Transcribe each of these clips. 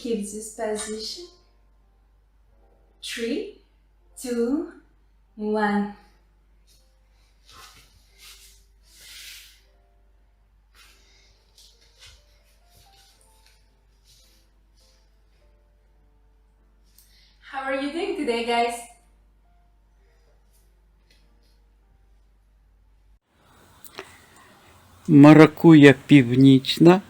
keep this position. Three, two, one. How are you doing today, guys? Маракуя північна.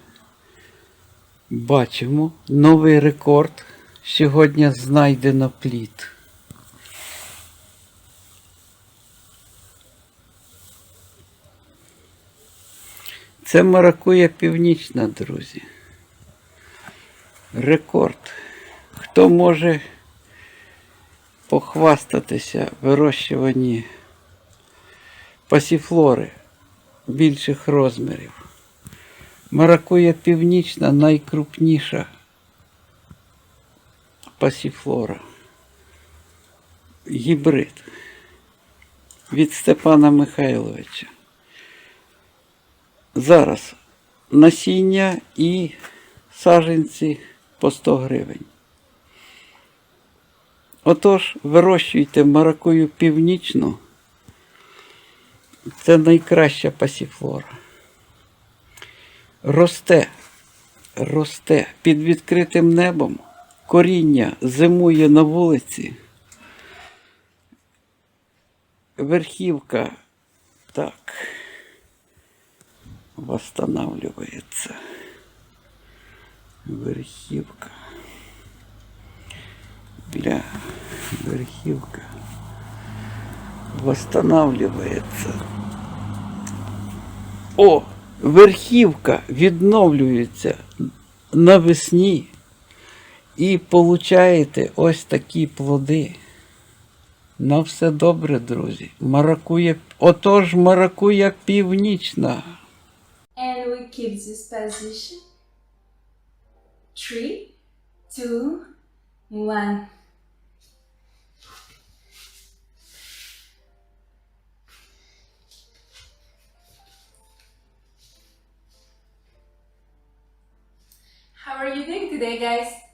Бачимо новий рекорд. Сьогодні знайдено плід. Це маракуя північна, друзі. Рекорд. Хто може похвастатися вирощуванні пасіфлори більших розмірів? Маракуя північна найкрупніша пасіфлора. Гібрид від Степана Михайловича. Зараз насіння і саженці по 100 гривень. Отож, вирощуйте маракую північну. Це найкраща пасіфлора. Росте, росте під відкритим небом. Коріння зимує на вулиці. Верхівка так восстанавливается. Верхівка. Бля, верхівка восстанавливается. О, верхівка відновлюється навесні і получаєте ось такі плоди. На все добре, друзі. Маракуя, отож маракуя північна. And we keep this position. Three, two, one. Are you doing today, guys?